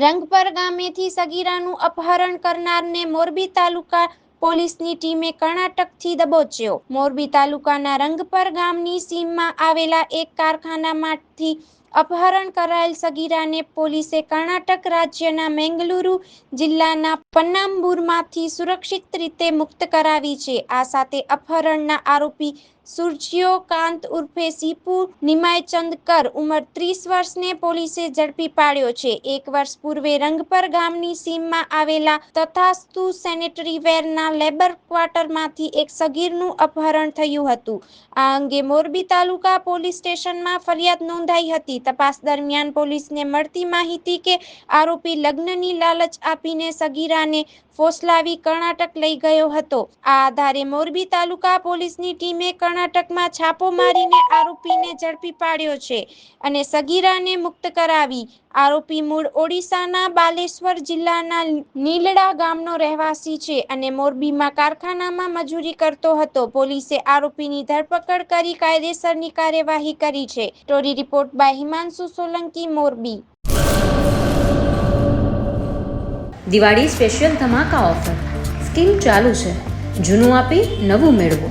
રંગપર ગામેથી સગીરાનું અપહરણ કરનારને મોરબી તાલુકા પોલીસની ટીમે કર્ણાટકથી દબોચ્યો. મોરબી તાલુકાના રંગપર ગામની સીમમાં આવેલા એક કારખાનામાંથી અપહરણ કરાયેલ સગીરાને પોલીસે કર્ણાટક રાજ્યના મેંગલુરુ જિલ્લાના પન્નામ્બુરમાંથી સુરક્ષિત રીતે મુક્ત કરાવી છે. આ સાથે અપહરણના આરોપી સુરજિયો કાંત ઉર્ફે સીપુ નિમાયચંદ કર ઉંમર ત્રીસ વર્ષને પોલીસે ઝડપી પાડ્યો છે. એક વર્ષ પૂર્વે રંગપર ગામની સીમમાં આવેલા તથાસ્તુ સેનેટરી વેરના લેબર ક્વાર્ટરમાંથી એક સગીરનું અપહરણ થયું હતું. આ અંગે મોરબી તાલુકા પોલીસ સ્ટેશનમાં ફરિયાદ નોંધાઈ હતી. તપાસ દરમિયાન પોલીસને મળતી માહિતી કે આરોપી લગ્નની લાલચ આપીને સગીરાને ફોસલાવી કર્ણાટક લઈ ગયો હતો. આ આધારે મોરબી તાલુકા પોલીસની ટીમે કર્ણાટકમાં છાપો મારીને આરોપીને ઝડપી પાડ્યો છે અને સગીરાને મુક્ત કરાવી. આરોપી મૂળ ઓડિશાના બાલેશ્વર જિલ્લાના નીલડા ગામનો રહેવાસી છે અને મોરબીમાં કારખાનામાં મજૂરી કરતો હતો. પોલીસે આરોપીની ધરપકડ કરી કાયદેસરની કાર્યવાહી કરી છે. Story report by Himanshu Solanki, Morbi. Diwali special ધમાકા offer. Scheme ચાલુ છે. જૂનું આપી નવું મેળવો.